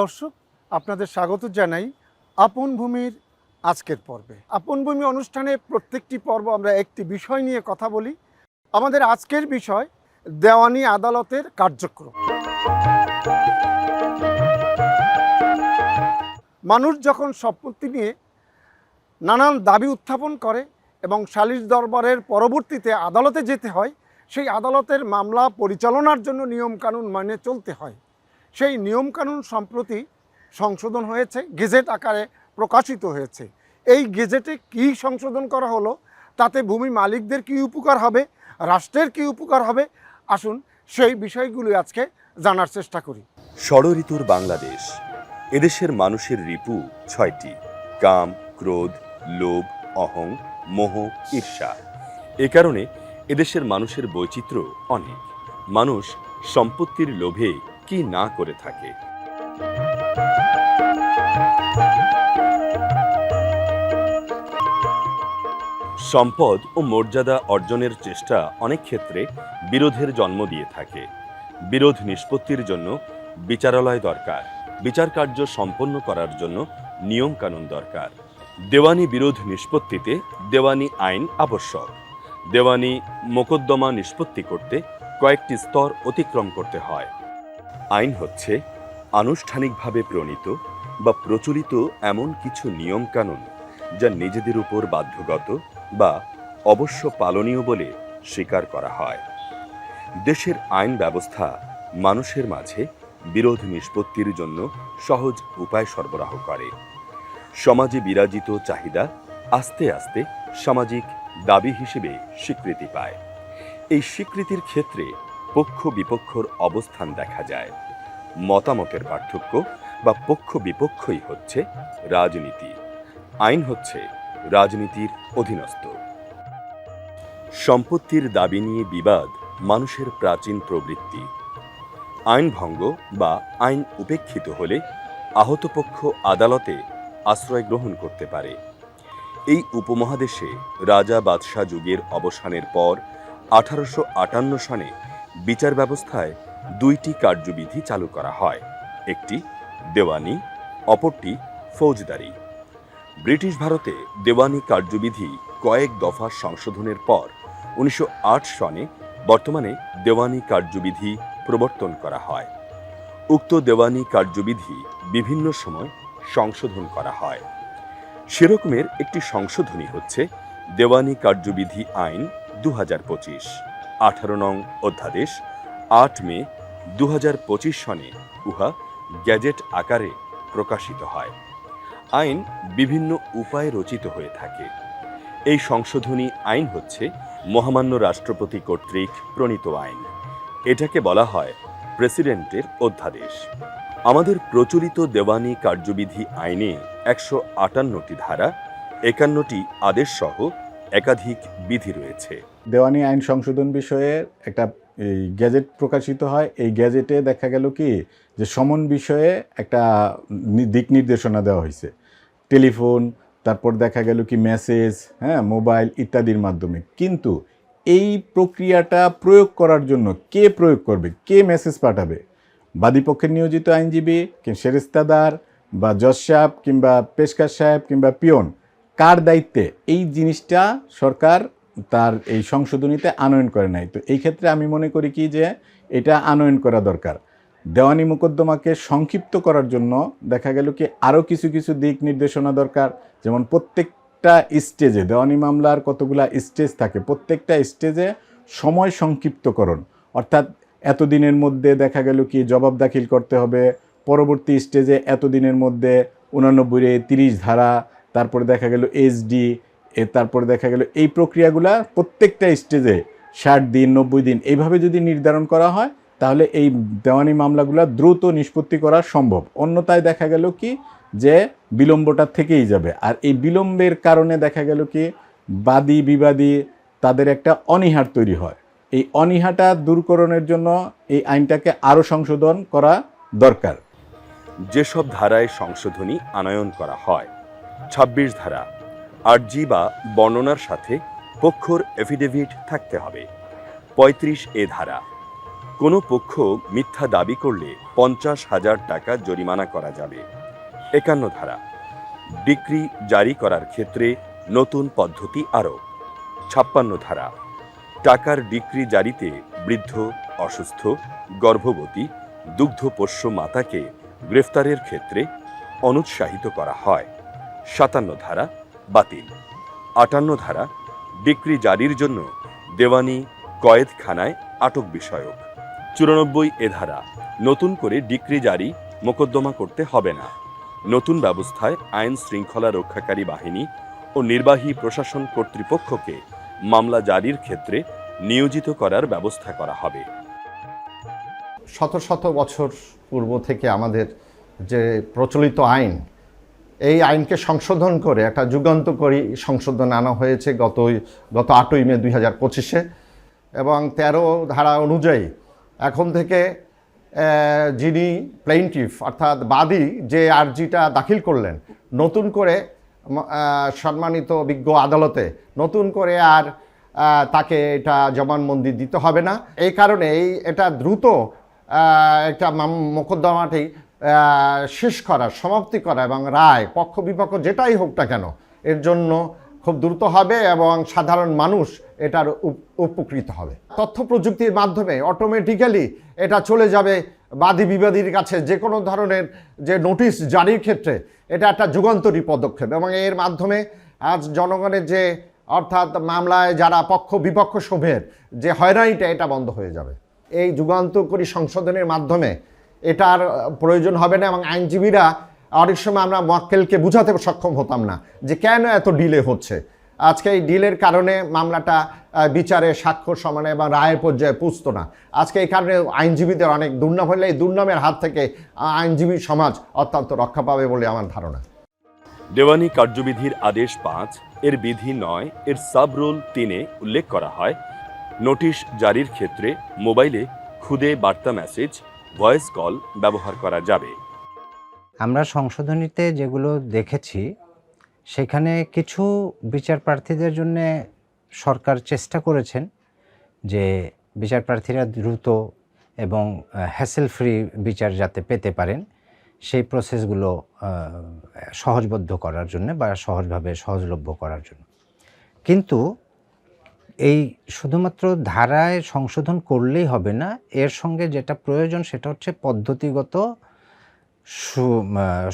দর্শক, আপনাদের স্বাগত জানাই আপন ভূমির আজকের পর্বে। আপন ভূমি অনুষ্ঠানে প্রত্যেকটি পর্ব আমরা একটি বিষয় নিয়ে কথা বলি। আমাদের আজকের বিষয় দেওয়ানি আদালতের কার্যক্রম। মানুষ যখন সম্পত্তি নিয়ে নানান দাবি উত্থাপন করে এবং সালিশ দরবারের পরবর্তীতে আদালতে যেতে হয়, সেই আদালতের মামলা পরিচালনার জন্য নিয়মকানুন মানে চলতে হয়। সেই নিয়মকানুন সম্প্রতি সংশোধন হয়েছে, গেজেট আকারে প্রকাশিত হয়েছে। এই গেজেটে কী সংশোধন করা হলো, তাতে ভূমি মালিকদের কী উপকার হবে, রাষ্ট্রের কী উপকার হবে, আসুন সেই বিষয়গুলি আজকে জানার চেষ্টা করি। ষড়ঋতুর বাংলাদেশ, এদেশের মানুষের রিপু ছয়টি, কাম, ক্রোধ, লোভ, অহং, মোহ, ঈর্ষা। এ কারণে এদেশের মানুষের বৈচিত্র্য অনেক। মানুষ সম্পত্তির লোভে কি না করে থাকে। সম্পদ ও মর্যাদা অর্জনের চেষ্টা অনেক ক্ষেত্রে বিরোধের জন্ম দিয়ে থাকে। বিরোধ নিষ্পত্তির জন্য বিচারালয় দরকার। বিচার কার্য সম্পন্ন করার জন্য নিয়ম কানুন দরকার। দেওয়ানি বিরোধ নিষ্পত্তিতে দেওয়ানি আইন আবশ্যক। দেওয়ানি মোকদ্দমা নিষ্পত্তি করতে কয়েকটি স্তর অতিক্রম করতে হয়। আইন হচ্ছে আনুষ্ঠানিকভাবে প্রণীত বা প্রচলিত এমন কিছু নিয়ম কানুন যা নিজেদের উপর বাধ্যগত বা অবশ্য পালনীয় বলে স্বীকার করা হয়। দেশের আইন ব্যবস্থা মানুষের মাঝে বিরোধ নিষ্পত্তির জন্য সহজ উপায় সরবরাহ করে। সমাজে বিরাজিত চাহিদা আস্তে আস্তে সামাজিক দাবি হিসেবে স্বীকৃতি পায়। এই স্বীকৃতির ক্ষেত্রে পক্ষ বিপক্ষর অবস্থান দেখা যায়। মতামতের পার্থক্য বা পক্ষ বিপক্ষই হচ্ছে রাজনীতি। আইন হচ্ছে রাজনীতির অধীনস্থ। সম্পত্তির দাবি নিয়ে বিবাদ মানুষের প্রাচীন প্রবৃত্তি। আইন ভঙ্গ বা আইন উপেক্ষিত হলে আহত পক্ষ আদালতে আশ্রয় গ্রহণ করতে পারে। এই উপমহাদেশে রাজা বাদশাহ যুগের অবসানের পর আঠারোশো আটান্ন সনে বিচার ব্যবস্থায় দুইটি কার্যবিধি চালু করা হয়। একটি দেওয়ানি, অপরটি ফৌজদারি। ব্রিটিশ ভারতে দেওয়ানি কার্যবিধি কয়েক দফা সংশোধনের পর উনিশশো আট সনে বর্তমানে দেওয়ানি কার্যবিধি প্রবর্তন করা হয়। উক্ত দেওয়ানি কার্যবিধি বিভিন্ন সময় সংশোধন করা হয়। সেরকমের একটি সংশোধনী হচ্ছে দেওয়ানি কার্যবিধি আইন দু হাজার পঁচিশ। আঠারো নং অধ্যাদেশ, আট মে দু হাজার পঁচিশ সনে উহা গ্যাজেট আকারে প্রকাশিত হয়। আইন বিভিন্ন উপায়ে রচিত হয়ে থাকে। এই সংশোধনী আইন হচ্ছে মহামান্য রাষ্ট্রপতি কর্তৃক প্রণীত আইন। এটাকে বলা হয় প্রেসিডেন্টের অধ্যাদেশ। আমাদের প্রচলিত দেওয়ানি কার্যবিধি আইনে একশো আটান্নটি ধারা, একান্নটি আদেশসহ একাধিক বিধি রয়েছে। দেওয়ানি আইন সংশোধন বিষয়ে একটা এই গ্যাজেট প্রকাশিত হয়। এই গ্যাজেটে দেখা গেল কি, যে সমন বিষয়ে একটা দিক নির্দেশনা দেওয়া হয়েছে। টেলিফোন, তারপর দেখা গেল কি মেসেজ হ্যাঁ মোবাইল ইত্যাদির মাধ্যমে। কিন্তু এই প্রক্রিয়াটা প্রয়োগ করার জন্য কে প্রয়োগ করবে? কে মেসেজ পাঠাবে? বাদীপক্ষের নিয়োজিত আইনজীবী কি সেরেস্তাদার বা জজ সাহেব কিংবা পেশকার সাহেব কিংবা পিয়ন? কার দায়িত্বে? এই জিনিসটা সরকার তার এই সংশোধনীতে আনয়ন করে নাই। তো এই ক্ষেত্রে আমি মনে করি কি যে এটা আনয়ন করা দরকার। দেওয়ানি মোকদ্দমাকে সংক্ষিপ্ত করার জন্য দেখা গেল কি আরও কিছু কিছু দিক নির্দেশনা দরকার। যেমন প্রত্যেকটা স্টেজে দেওয়ানি মামলার কতগুলা স্টেজ থাকে, প্রত্যেকটা স্টেজে সময় সংক্ষিপ্তকরণ। অর্থাৎ এতদিনের মধ্যে দেখা গেল কি জবাব দাখিল করতে হবে, পরবর্তী স্টেজে এতদিনের মধ্যে উনানব্বই তিরিশ ধারা, তারপরে দেখা গেল এইচডি এ তারপরে দেখা গেল এই প্রক্রিয়াগুলা প্রত্যেকটা স্টেজে ষাট দিন, নব্বই দিন এইভাবে যদি নির্ধারণ করা হয়, তাহলে এই দেওয়ানি মামলাগুলো দ্রুত নিষ্পত্তি করা সম্ভব। অন্যথায় দেখা গেল কি, যে বিলম্বটা থেকেই যাবে। আর এই বিলম্বের কারণে দেখা গেল কি, বাদী, বিবাদী তাদের একটা অনীহার তৈরি হয়। এই অনীহাটা দূরকরণের জন্য এই আইনটাকে আরও সংশোধন করা দরকার। যেসব ধারায় সংশোধনী আনয়ন করা হয় ২৬ ধারা আর্জি বা বর্ণনার সাথে পক্ষর এফিডেভিট থাকতে হবে। ৩৫ এ ধারা। কোনো পক্ষ মিথ্যা দাবি করলে পঞ্চাশ হাজার টাকা জরিমানা করা যাবে। একান্ন ধারা। ডিক্রি জারি করার ক্ষেত্রে নতুন পদ্ধতি আরও ছাপ্পান্ন ধারা। টাকার ডিক্রি জারিতে বৃদ্ধ, অসুস্থ, গর্ভবতী দুগ্ধপোষ্য মাতাকে গ্রেফতারের ক্ষেত্রে অনুৎসাহিত করা হয়। সাতান্ন ধারা। বাতিল। আটান্ন ধারা ডিক্রি জারির জন্য দেওয়ানি কয়েদখানায় আটক বিষয়ক। চুরানব্বই এ ধারা, নতুন করে ডিক্রি জারি মোকদ্দমা করতে হবে না। নতুন ব্যবস্থায় আইন শৃঙ্খলা রক্ষাকারী বাহিনী ও নির্বাহী প্রশাসন কর্তৃপক্ষকে মামলা জারির ক্ষেত্রে নিয়োজিত করার ব্যবস্থা করা হবে। শত শত বছর পূর্ব থেকে আমাদের যে প্রচলিত আইন এই আইনকে সংশোধন করে, একটা যুগান্তকারী সংশোধন আনা হয়েছে গত গত আটই মে দুই হাজার পঁচিশে এবং তেরো ধারা অনুযায়ী এখন থেকে যিনি প্লেইনটিফ অর্থাৎ বাদী যে আর্জিটা দাখিল করলেন, নতুন করে সম্মানিত বিজ্ঞ আদালতে নতুন করে আর তাকে এটা জবানবন্দি দিতে হবে না। এই কারণে এই এটা দ্রুত একটা মোকদ্দমাটি শেষ করা, সমাপ্তি করা এবং রায়, পক্ষ বিপক্ষ যেটাই হোক না কেন, এর জন্য খুব দ্রুত হবে এবং সাধারণ মানুষ এটার উপ- উপকৃত হবে। তথ্য প্রযুক্তির মাধ্যমে অটোমেটিক্যালি এটা চলে যাবে বাদী বিবাদীর কাছে। যে কোনো ধরনের যে নোটিশ জারির ক্ষেত্রে এটা একটা যুগান্তরী পদক্ষেপ এবং এর মাধ্যমে আজ জনগণের যে, অর্থাৎ মামলায় যারা পক্ষ বিপক্ষ সভ্যের যে হয়রানিটা এটা বন্ধ হয়ে যাবে। এই যুগান্তকরী সংশোধনের মাধ্যমে এটার প্রয়োজন হবে না এবং আইনজীবীরা অনেক সময় আমরা মক্কেলকে বুঝাতে সক্ষম হতাম না যে কেন এত ডিলে হচ্ছে। আজকে এই ডিলের কারণে মামলাটা বিচারে সাক্ষ্য সমানে এবং রায়ের পর্যায়ে পুষতো না। আজকে এই কারণে আইনজীবীদের অনেক দুর্নাম হলে এই দুর্নামের হাত থেকে আইনজীবী সমাজ অত্যন্ত রক্ষা পাবে বলে আমার ধারণা। দেওয়ানি কার্যবিধির আদেশ পাঁচ, এর বিধি নয়, এর সাব রুল তিনে উল্লেখ করা হয়। নোটিশ জারির ক্ষেত্রে মোবাইলে খুদে বার্তা মেসেজ ভয়েস কল ব্যবহার করা যাবে। আমরা সংশোধনীতে যেগুলো দেখেছি, সেখানে কিছু বিচার প্রার্থীদের জন্য সরকার চেষ্টা করেছেন যে বিচার প্রার্থীরা দ্রুত এবং হ্যাসেল ফ্রি বিচার যাতে পেতে পারেন, সেই প্রসেসগুলো সহজবদ্ধ করার জন্য বা সহজভাবে সহজলভ্য করার জন্য। কিন্তু এই শুধুমাত্র ধারায় সংশোধন করলেই হবে না, এর সঙ্গে যেটা প্রয়োজন সেটা হচ্ছে পদ্ধতিগত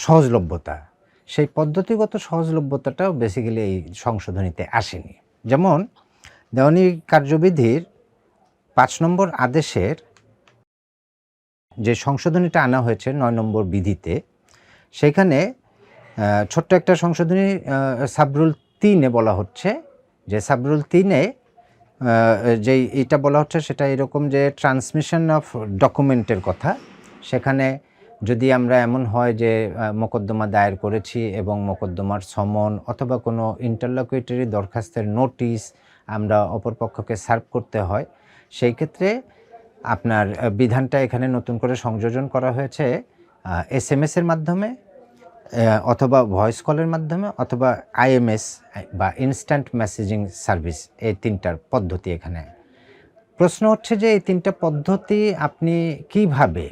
সহজলভ্যতা। সেই পদ্ধতিগত সহজলভ্যতাটাও বেসিক্যালি এই সংশোধনীতে আসেনি। যেমন দেওয়ানি কার্যবিধির পাঁচ নম্বর আদেশের যে সংশোধনীটা আনা হয়েছে নয় নম্বর বিধিতে, সেখানে ছোট্ট একটা সংশোধনী সাবরুল তিনে বলা হচ্ছে। যে সাবরুল তিনে আহ, যে এটা বলা হচ্ছে সেটা এরকম যে ট্রান্সমিশন অফ ডকুমেন্টের কথা। সেখানে যদি আমরা এমন হয় যে মোকদ্দমা দায়ের করেছি এবং মোকদ্দমার সমন অথবা কোনো ইন্টারলকুয়েটরি দরখাস্তের নোটিশ আমরা অপরপক্ষকে সার্ভ করতে হয় সেই ক্ষেত্রে আপনার বিধানটা এখানে নতুন করে সংযোজন করা হয়েছে এস এম এর মাধ্যমে। অথবা ভয়েস কলের মাধ্যমে অথবা আইএমএস বা ইনস্ট্যান্ট মেসেজিং সার্ভিস, এই তিনটার পদ্ধতি এখানে। প্রশ্ন হচ্ছে যে এই তিনটা পদ্ধতি আপনি কীভাবে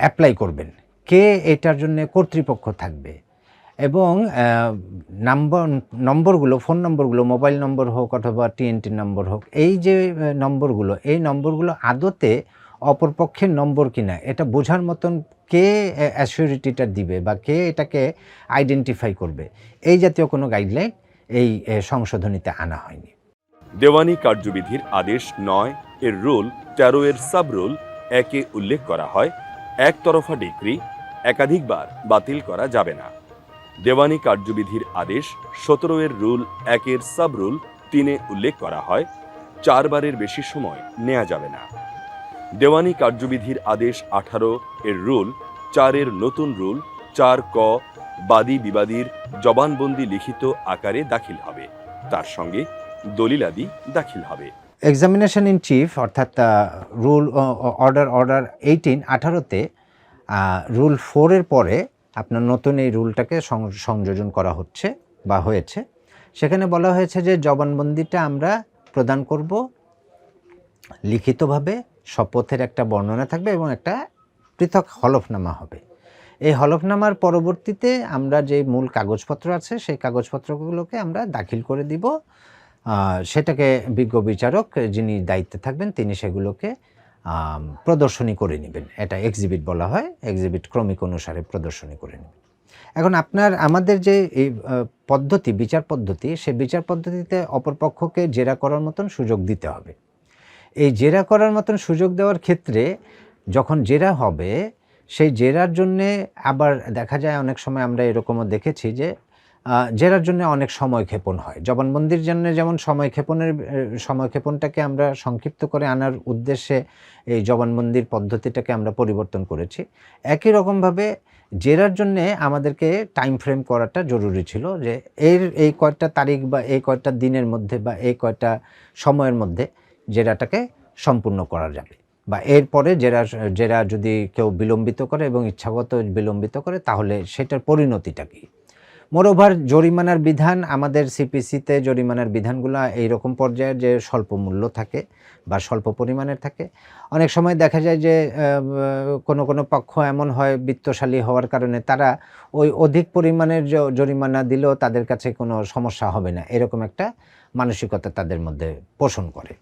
অ্যাপ্লাই করবেন? কে এটার জন্য কর্তৃপক্ষ থাকবে? এবং নাম্বার, নম্বরগুলো, ফোন নম্বরগুলো, মোবাইল নম্বর হোক অথবা টিএনটি নম্বর হোক, এই যে নম্বরগুলো, এই নম্বরগুলো আদতে অপরপক্ষের নম্বর কিনা, এটা বোঝার মতন কে অ্যাসিউরিটিটা দিবে বা কে এটাকে আইডেন্টিফাই করবে, এই জাতীয় কোনো গাইডলাইন এই সংশোধনীতে আনা হয়নি। দেওয়ানি কার্যবিধির আদেশ নয়, এর রুল তেরো এর সাব রুল একে উল্লেখ করা হয়, একতরফা ডিগ্রি একাধিকবার বাতিল করা যাবে না। দেওয়ানি কার্যবিধির আদেশ সতেরো এর রুল একের সাব রুল তিনে উল্লেখ করা হয়, চারবারের বেশি সময় নেওয়া যাবে না। দেওয়ানি কার্যবিধির আদেশ আঠারো এর রুল চারের নতুন রুল, চার ক, বাদী বিবাদীর জবানবন্দি লিখিত আকারে দাখিল হবে। তার সঙ্গে দলিলাদি দাখিল হবে। এক্সামিনেশন ইন চিফ অর্থাৎ রুল অর্ডার অর্ডার এইটিন আঠারোতে রুল ফোরের পরে আপনার নতুন এই রুলটাকে সংযোজন করা হচ্ছে বা হয়েছে। সেখানে বলা হয়েছে যে জবানবন্দিটা আমরা প্রদান করব লিখিতভাবে শপথের একটা বর্ণনা থাকবে এবং একটা পৃথক হলফনামা হবে। এই হলফনামার পরবর্তীতে আমরা যে মূল কাগজপত্র আছে, সেই কাগজপত্রগুলোকে আমরা দাখিল করে দিব। সেটাকে বিজ্ঞ বিচারক যিনি দায়িত্বে থাকবেন, তিনি সেগুলোকে প্রদর্শনী করে নেবেন। এটা এক্সিবিট বলা হয়। এক্সিবিট ক্রমিক অনুসারে প্রদর্শনী করে নেবেন। এখন আপনার, আমাদের যে এই পদ্ধতি, বিচার পদ্ধতি সেই বিচার পদ্ধতিতে অপরপক্ষকে জেরা করার মতন সুযোগ দিতে হবে। এই জেরা করার মতন সুযোগ দেওয়ার ক্ষেত্রে যখন জেরা হবে, সেই জেরার জন্যে আবার দেখা যায় অনেক সময় আমরা এরকমও দেখেছি যে জেরার জন্য অনেক সময় ক্ষেপণ হয়। জবানবন্দির জন্য যেমন সময় ক্ষেপণের সময় ক্ষেপণটাকে আমরা সংক্ষিপ্ত করে আনার উদ্দেশ্যে এই জবানবন্দির পদ্ধতিটাকে আমরা পরিবর্তন করেছি। একই রকমভাবে জেরার জন্যে আমাদেরকে টাইম ফ্রেম করাটা জরুরি ছিল যে, এর এই কয়টা তারিখ বা এই কয়টা দিনের মধ্যে বা এই কয়টা সময়ের মধ্যে জেরাটাকে সম্পূর্ণ করা যাবে। বা এরপরে জেরা জেরা যদি কেউ বিলম্বিত করে এবং ইচ্ছাগত বিলম্বিত করে, তাহলে সেটার পরিণতিটা কী? মোরওভার জরিমানার বিধান, আমাদের সিপিসিতে জরিমানার বিধানগুলো এইরকম পর্যায়ের যে স্বল্প মূল্য থাকে বা স্বল্প পরিমাণের থাকে, অনেক সময় দেখা যায় যে কোনো কোনো পক্ষ এমন হয় বিত্তশালী হওয়ার কারণে তারা ওই অধিক পরিমাণের জরিমানা দিলেও তাদের কাছে কোনো সমস্যা হবে না। এরকম একটা মানসিকতা তাদের মধ্যে পোষণ করে।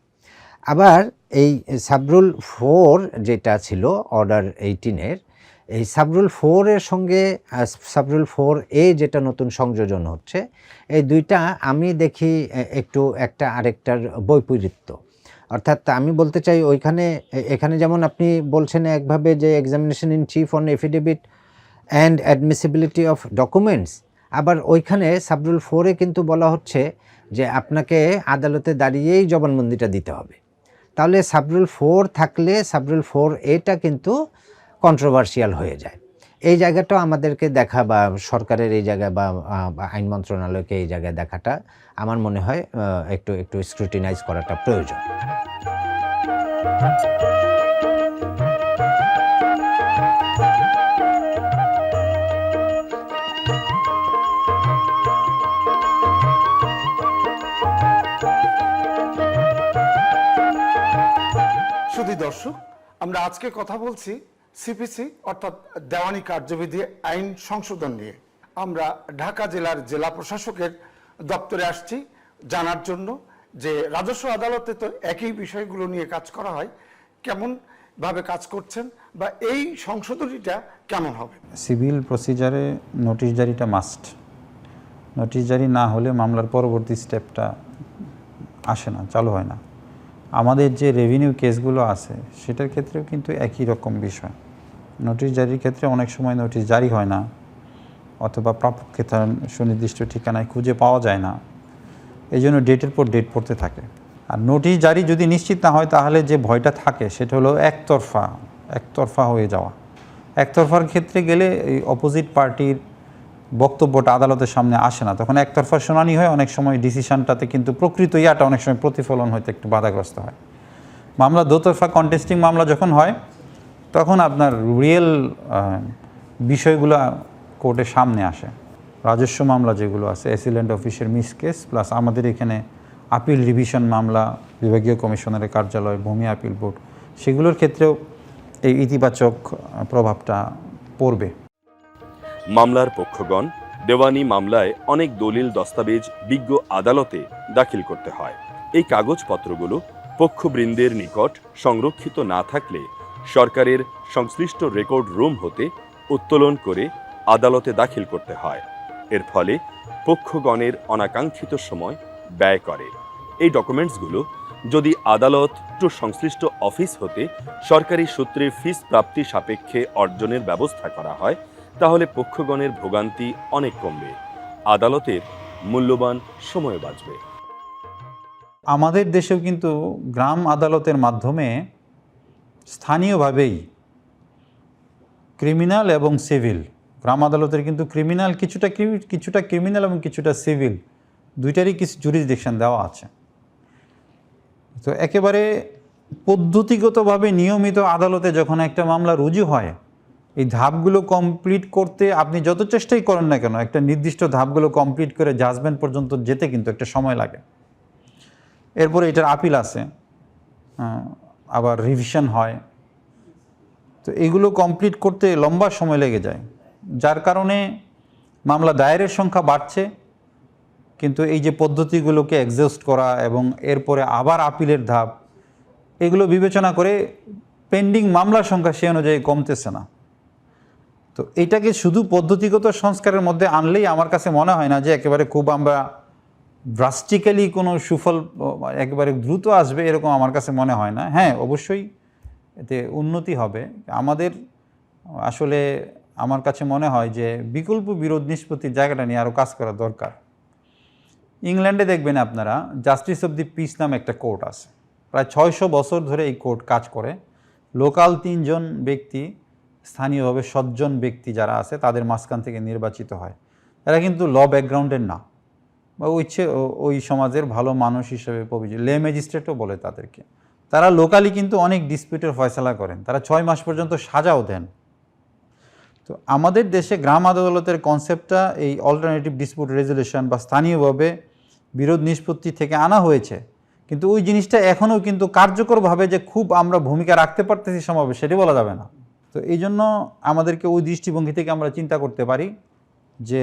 আবার এই সাবরুল ফোর যেটা ছিল অর্ডার এইটিনের, এই সাবরুল ফোরের সঙ্গে সাবরুল ফোর এ যেটা নতুন সংযোজন হচ্ছে, এই দুইটা আমি দেখি একটু একটা আরেকটার বৈপরীত্য। অর্থাৎ আমি বলতে চাই ওইখানে এখানে যেমন আপনি বলছেন একভাবে যে examination in chief on affidavit and admissibility of documents আবার ওইখানে সাবরুল ফোরে কিন্তু বলা হচ্ছে যে আপনাকে আদালতে দাঁড়িয়েই জবানবন্দিটা দিতে হবে। তাহলে সাবরুল ফোর থাকলে সাবরুল ফোর এটা কিন্তু কন্ট্রোভার্সিয়াল হয়ে যায়। এই জায়গাটাও আমাদেরকে দেখা বা সরকারের এই জায়গায় বা আইন মন্ত্রণালয়কে এই জায়গায় দেখাটা আমার মনে হয় একটু একটু স্ক্রুটিনাইজ করাটা প্রয়োজন। দর্শক, আমরা আজকে কথা বলছি সিপিসি অর্থাৎ দেওয়ানি কার্যবিধি আইন সংশোধন নিয়ে। আমরা ঢাকা জেলার জেলা প্রশাসকের দপ্তরে আসছি, জানার জন্য যে রাজস্ব আদালতে তো একই বিষয়গুলো নিয়ে কাজ করা হয়, কেমন ভাবে কাজ করছেন বা এই সংশোধনীটা কেমন হবে? সিভিল প্রসিজারে নোটিশ জারিটা মাস্ট। নোটিশ জারি না হলে মামলার পরবর্তী স্টেপটা আসে না, চালু হয় না। আমাদের যে রেভিনিউ কেসগুলো আছে, সেটার ক্ষেত্রেও কিন্তু একই রকম বিষয়। নোটিশ জারির ক্ষেত্রে অনেক সময় নোটিশ জারি হয় না, অথবা প্রাপককে তার সুনির্দিষ্ট ঠিকানায় খুঁজে পাওয়া যায় না। এই জন্য ডেটের পর ডেট পড়তে থাকে। আর নোটিশ জারি যদি নিশ্চিত না হয়, তাহলে যে ভয়টা থাকে, সেটা হলো একতরফা একতরফা হয়ে যাওয়া। একতরফার ক্ষেত্রে গেলে এই অপোজিট পার্টির বক্তব্যটা আদালতের সামনে আসে না। তখন একতরফা শুনানি হয়, অনেক সময় ডিসিশনটাতে কিন্তু প্রকৃত ইয়াটা অনেক সময় প্রতিফলন হতে একটু বাধাগ্রস্ত হয়। মামলা দোতরফা কন্টেস্টিং মামলা যখন হয়, তখন আপনার রিয়েল বিষয়গুলো কোর্টের সামনে আসে। রাজস্ব মামলা যেগুলো আছে অ্যাসিলেন্ট অফিসের মিস কেস প্লাস আমাদের এখানে আপিল রিভিশন মামলা, বিভাগীয় কমিশনারের কার্যালয়, ভূমি আপিল বোর্ড সেগুলোর ক্ষেত্রেও এই ইতিবাচক প্রভাবটা পড়বে। মামলার পক্ষগণ দেওয়ানি মামলায় অনেক দলিল দস্তাবেজ বিজ্ঞ আদালতে দাখিল করতে হয়। এই কাগজপত্রগুলো পক্ষবৃন্দের নিকট সংরক্ষিত না থাকলে সরকারের সংশ্লিষ্ট রেকর্ড রুম হতে উত্তোলন করে আদালতে দাখিল করতে হয়। এর ফলে পক্ষগণের অনাকাঙ্ক্ষিত সময় ব্যয় করে। এই ডকুমেন্টসগুলো যদি আদালত টু সংশ্লিষ্ট অফিস হতে সরকারি সূত্রে ফিস প্রাপ্তি সাপেক্ষে অর্জনের ব্যবস্থা করা হয় তাহলে পক্ষগণের ভোগান্তি অনেক কমবে। আদালতের মূল্যবান সময় বাঁচবে। আমাদের দেশেও কিন্তু গ্রাম আদালতের মাধ্যমে স্থানীয়ভাবেই ক্রিমিনাল এবং সিভিল, গ্রাম আদালতের কিন্তু ক্রিমিনাল কিছুটা কিছুটা ক্রিমিনাল এবং কিছুটা সিভিল দুইটারই কিছু জুরিসডিকশন দেওয়া আছে। তো একেবারে পদ্ধতিগতভাবে নিয়মিত আদালতে যখন একটা মামলা রুজু হয় এই ধাপগুলো কমপ্লিট করতে আপনি যত চেষ্টাই করেন না কেন, একটা নির্দিষ্ট ধাপগুলো কমপ্লিট করে জাজমেন্ট পর্যন্ত যেতে কিন্তু একটা সময় লাগে। এরপরে এটার আপিল আছে আবার রিভিশন হয়। তো এগুলো কমপ্লিট করতে লম্বা সময় লেগে যায়। যার কারণে মামলা দায়েরের সংখ্যা বাড়ছে, কিন্তু এই যে পদ্ধতিগুলোকে এক্সস্ট করা এবং এরপরে আবার আপিলের ধাপ, এগুলো বিবেচনা করে পেন্ডিং মামলার সংখ্যা সে অনুযায়ী কমতেছে না। তো এটাকে শুধু পদ্ধতিগত সংস্কারের মধ্যে আনলেই আমার কাছে মনে হয় না যে একেবারে খুব আমরা ড্রাস্টিক্যালি কোনো সুফল, একেবারে দ্রুত আসবে এরকম আমার কাছে মনে হয় না। হ্যাঁ অবশ্যই এতে উন্নতি হবে। আমাদের আসলে আমার কাছে মনে হয় যে বিকল্প বিরোধ নিষ্পত্তির জায়গাটা নিয়ে আরও কাজ করা দরকার। ইংল্যান্ডে দেখবেন আপনারা জাস্টিস অব দি পিস নামে একটা কোর্ট আছে। প্রায় ছয়শো বছর ধরে এই কোর্ট কাজ করে। লোকাল তিনজন ব্যক্তি স্থানীয়ভাবে সজ্জন ব্যক্তি যারা আছে, তাদের মাঝখান থেকে নির্বাচিত হয়। এরা কিন্তু ল ব্যাকগ্রাউন্ডের না। বা ইচ্ছে ওই সমাজের ভালো মানুষ হিসেবে পবিত্র লে ম্যাজিস্ট্রেটও বলে তাদেরকে। তারা লোকালি কিন্তু অনেক ডিসপিউটের ফয়সলা করেন। তারা ছয় মাস পর্যন্ত সাজাও দেন। তো আমাদের দেশে গ্রাম আদালতের কনসেপ্টটা এই অল্টারনেটিভ ডিসপিউট রেজলিউশন বা স্থানীয়ভাবে বিরোধ নিষ্পত্তি থেকে আনা হয়েছে। কিন্তু ওই জিনিসটা এখনও কিন্তু কার্যকরভাবে যে খুব আমরা ভূমিকা রাখতে পারতেছি সমাবে সেটি বলা যাবে না। তো এই জন্য আমাদেরকে ওই দৃষ্টিভঙ্গি থেকে আমরা চিন্তা করতে পারি যে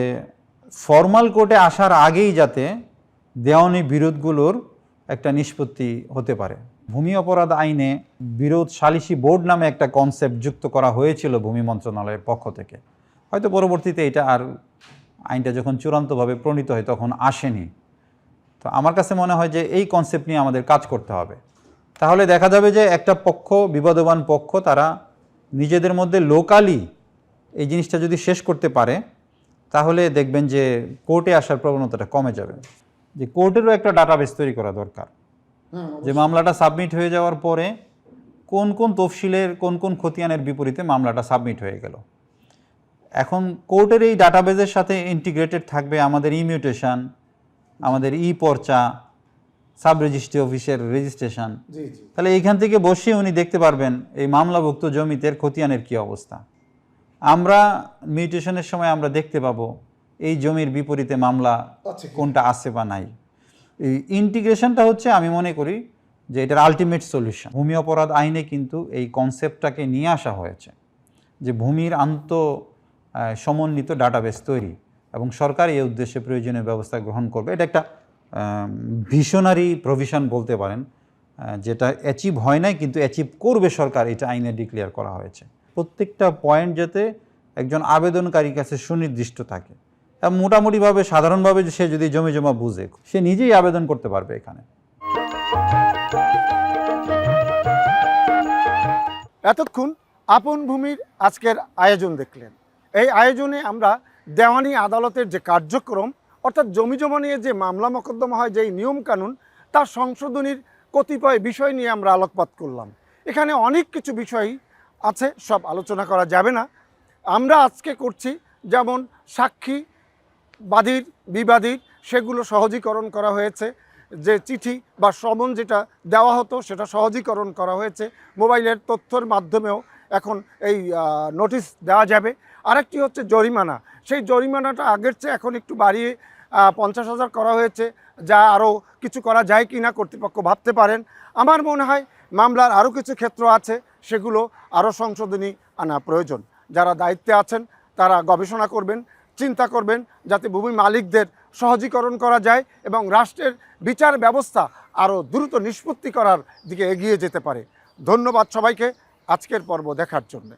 ফর্মাল কোর্টে আসার আগেই যাতে দেওয়ানি বিরোধগুলোর একটা নিষ্পত্তি হতে পারে। ভূমি অপরাধ আইনে বিরোধ সালিসি বোর্ড নামে একটা কনসেপ্ট যুক্ত করা হয়েছিল ভূমি মন্ত্রণালয়ের পক্ষ থেকে। হয়তো পরবর্তীতে এটা আর আইনটা যখন চূড়ান্তভাবে প্রণীত হয় তখন আসেনি। তো আমার কাছে মনে হয় যে এই কনসেপ্ট নিয়ে আমাদের কাজ করতে হবে। তাহলে দেখা যাবে যে একটা পক্ষ, বিবাদবান পক্ষ, তারা নিজেদের মধ্যে লোকালি এই জিনিসটা যদি শেষ করতে পারে তাহলে দেখবেন যে কোর্টে আসার প্রবণতাটা কমে যাবে। যে কোর্টেরও একটা ডাটাবেস তৈরি করা দরকার। যে মামলাটা সাবমিট হয়ে যাওয়ার পরে কোন কোন তফসিলের কোন কোন খতিয়ানের বিপরীতে মামলাটা সাবমিট হয়ে গেল। এখন কোর্টের এই ডাটাবেজের সাথে ইন্টিগ্রেটেড থাকবে আমাদের ইমিউটেশন আমাদের ই পর্চা সাব রেজিস্ট্রি অফিসের রেজিস্ট্রেশন তাহলে এইখান থেকে বসে উনি দেখতে পারবেন এই মামলাভুক্ত জমিতে খতিয়ানের কি অবস্থা। আমরা মিউটেশনের সময় আমরা দেখতে পাবো এই জমির বিপরীতে মামলা কোনটা আছে বা নাই। এই ইন্টিগ্রেশনটা হচ্ছে আমি মনে করি যে এটার আলটিমেট সলিউশন ভূমি অপরাধ আইনে কিন্তু এই কনসেপ্টটাকে নিয়ে আসা হয়েছে যে ভূমির আন্ত সমন্বিত ডাটাবেস তৈরি এবং সরকার এই উদ্দেশ্যে প্রয়োজনীয় ব্যবস্থা গ্রহণ করবে। এটা একটা ভিশনারি প্রভিশন বলতে পারেন যেটা অ্যাচিভ হয় নাই কিন্তু অ্যাচিভ করবে সরকার, এটা আইনে ডিক্লেয়ার করা হয়েছে। প্রত্যেকটা পয়েন্ট যাতে একজন আবেদনকারীর কাছে সুনির্দিষ্ট থাকে। মোটামুটিভাবে সাধারণভাবে সে যদি জমি জমা বুঝে, সে নিজেই আবেদন করতে পারবে এখানে। এতক্ষণ আপন ভূমির আজকের আয়োজন দেখলেন। এই আয়োজনে আমরা দেওয়ানি আদালতের যে কার্যক্রম অর্থাৎ জমি জমা নিয়ে যে মামলা মোকদ্দমা হয়, যেই নিয়মকানুন তার সংশোধনীর কতিপয় বিষয় নিয়ে আমরা আলোকপাত করলাম। এখানে অনেক কিছু বিষয় আছে, সব আলোচনা করা যাবে না। আমরা আজকে করছি যেমন সাক্ষী, বাদীর, বিবাদীর, সেগুলো সহজীকরণ করা হয়েছে। যে চিঠি বা সমন যেটা দেওয়া হতো, সেটা সহজীকরণ করা হয়েছে। মোবাইলের তথ্যর মাধ্যমেও এখন এই নোটিশ দেওয়া যাবে। আরেকটি হচ্ছে জরিমানা। সেই জরিমানাটা আগের চেয়ে এখন একটু বাড়িয়ে পঞ্চাশ হাজার করা হয়েছে, যা আরও কিছু করা যায় কি না কর্তৃপক্ষ ভাবতে পারেন। আমার মনে হয় মামলার আরও কিছু ক্ষেত্র আছে, সেগুলো আরও সংশোধনী আনা প্রয়োজন। যারা দায়িত্বে আছেন, তারা গবেষণা করবেন, চিন্তা করবেন, যাতে ভূমি মালিকদের সহজীকরণ করা যায় এবং রাষ্ট্রের বিচার ব্যবস্থা আরও দ্রুত নিষ্পত্তি করার দিকে এগিয়ে যেতে পারে। ধন্যবাদ সবাইকে, আজকের পর্ব দেখার জন্য।